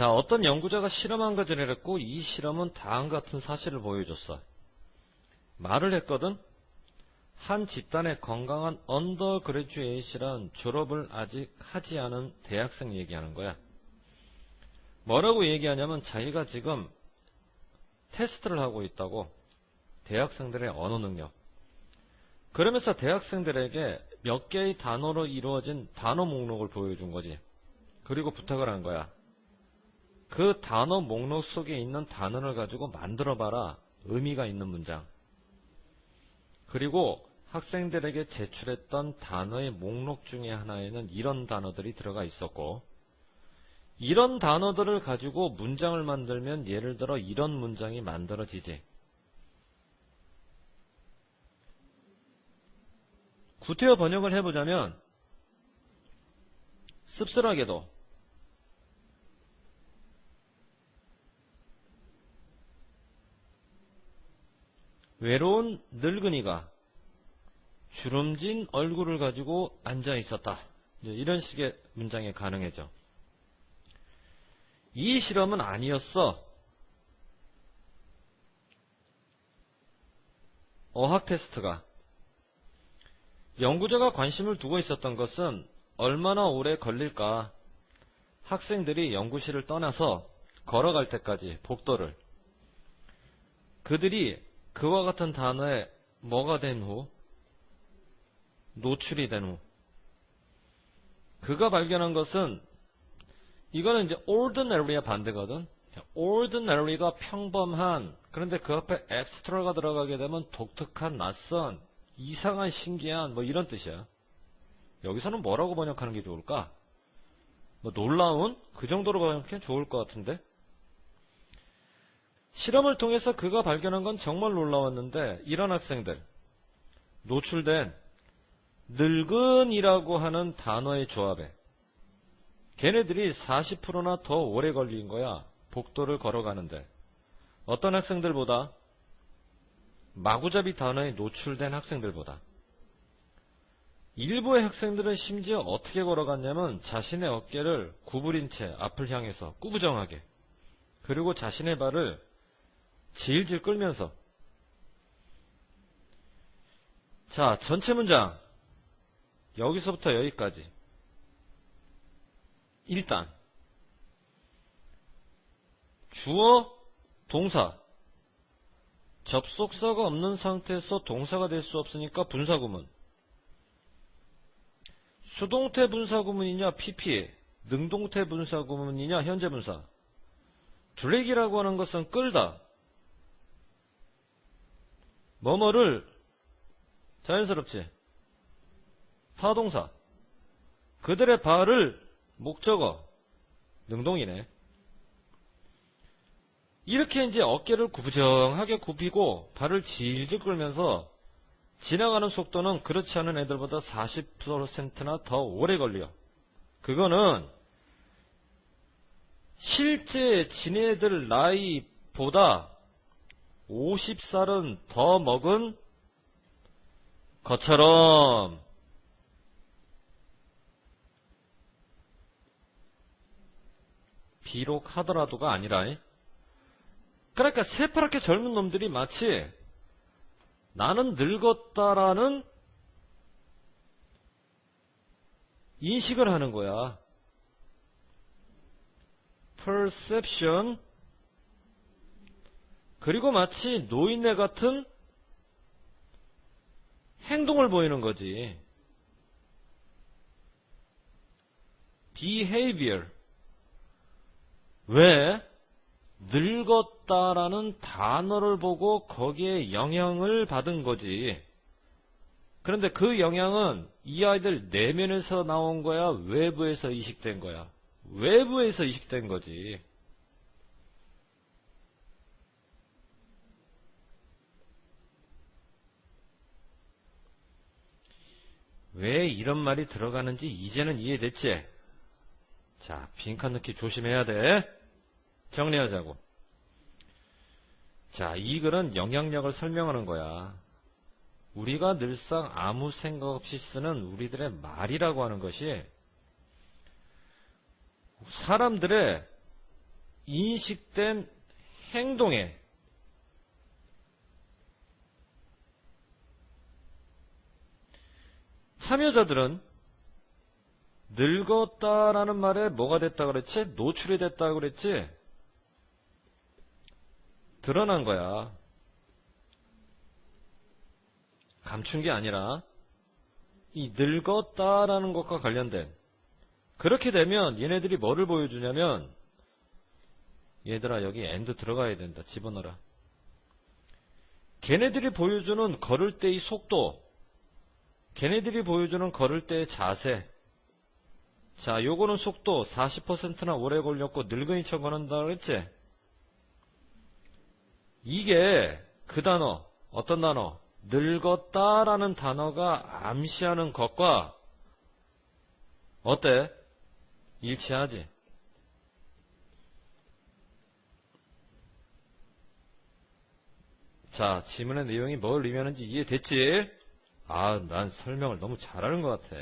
자, 어떤 연구자가 실험한 거 전해냈고 이 실험은 다음 같은 사실을 보여줬어. 말을 했거든. 한 집단의 건강한 언더 그레주에이시란 졸업을 아직 하지 않은 대학생 얘기하는 거야. 뭐라고 얘기하냐면 자기가 지금 테스트를 하고 있다고. 대학생들의 언어 능력. 그러면서 대학생들에게 몇 개의 단어로 이루어진 단어 목록을 보여준 거지. 그리고 부탁을 한 거야. 그 단어 목록 속에 있는 단어를 가지고 만들어봐라. 의미가 있는 문장. 그리고 학생들에게 제출했던 단어의 목록 중에 하나에는 이런 단어들이 들어가 있었고, 이런 단어들을 가지고 문장을 만들면 예를 들어 이런 문장이 만들어지지. 구태여 번역을 해보자면, 씁쓸하게도 외로운 늙은이가 주름진 얼굴을 가지고 앉아 있었다. 이런 식의 문장이 가능해져. 이 실험은 아니었어. 어학 테스트가. 연구자가 관심을 두고 있었던 것은 얼마나 오래 걸릴까. 학생들이 연구실을 떠나서 걸어갈 때까지 복도를. 그들이 그와 같은 단어에 뭐가 된 후, 노출이 된 후, 그가 발견한 것은 이거는 이제 ordinary의 반대거든. ordinary가 평범한 그런데 그 앞에 extra가 들어가게 되면 독특한 낯선 이상한 신기한 뭐 이런 뜻이야. 여기서는 뭐라고 번역하는 게 좋을까? 뭐 놀라운 그 정도로 번역하면 좋을 것 같은데. 실험을 통해서 그가 발견한 건 정말 놀라웠는데 이런 학생들 노출된 늙은이라고 하는 단어의 조합에 걔네들이 40%나 더 오래 걸린 거야. 복도를 걸어가는데. 어떤 학생들보다 마구잡이 단어에 노출된 학생들보다 일부의 학생들은 심지어 어떻게 걸어갔냐면 자신의 어깨를 구부린 채 앞을 향해서 꾸부정하게 그리고 자신의 발을 질질 끌면서. 자 전체 문장. 여기서부터 여기까지. 일단. 주어 동사. 접속사가 없는 상태에서 동사가 될 수 없으니까 분사구문. 수동태 분사구문이냐 PP 능동태 분사구문이냐 현재 분사. 드래기라고 하는 것은 끌다 뭐뭐를 자연스럽지. 타동사. 그들의 발을 목적어. 능동이네. 이렇게 이제 어깨를 구부정하게 굽히고 발을 질질 끌면서 지나가는 속도는 그렇지 않은 애들보다 40%나 더 오래 걸려. 그거는 실제 지네들 나이보다 50살은 더 먹은 것처럼 비록 하더라도가 아니라 그러니까 새파랗게 젊은 놈들이 마치 나는 늙었다라는 인식을 하는 거야. perception 그리고 마치 노인네 같은 행동을 보이는 거지. behavior 왜? 늙었다라는 단어를 보고 거기에 영향을 받은 거지. 그런데 그 영향은 이 아이들 내면에서 나온 거야? 외부에서 이식된 거야? 외부에서 이식된 거지. 왜 이런 말이 들어가는지 이제는 이해됐지? 자, 빈칸 넣기 조심해야 돼. 정리하자고. 자, 이 글은 영향력을 설명하는 거야. 우리가 늘상 아무 생각 없이 쓰는 우리들의 말이라고 하는 것이 사람들의 인식된 행동에 참여자들은 늙었다라는 말에 뭐가 됐다 그랬지? 노출이 됐다 그랬지? 드러난 거야. 감춘 게 아니라 이 늙었다라는 것과 관련된 그렇게 되면 얘네들이 뭐를 보여주냐면 얘들아 여기 엔드 들어가야 된다. 집어넣어라. 걔네들이 보여주는 걸을 때의 속도 걔네들이 보여주는 걸을 때의 자세 자 요거는 속도 40%나 오래 걸렸고 늙은이처럼 걸는다 그랬지? 이게 그 단어 어떤 단어 늙었다 라는 단어가 암시하는 것과 어때? 일치하지? 자, 지문의 내용이 뭘 의미하는지 이해됐지? 아, 난 설명을 너무 잘하는 것 같아.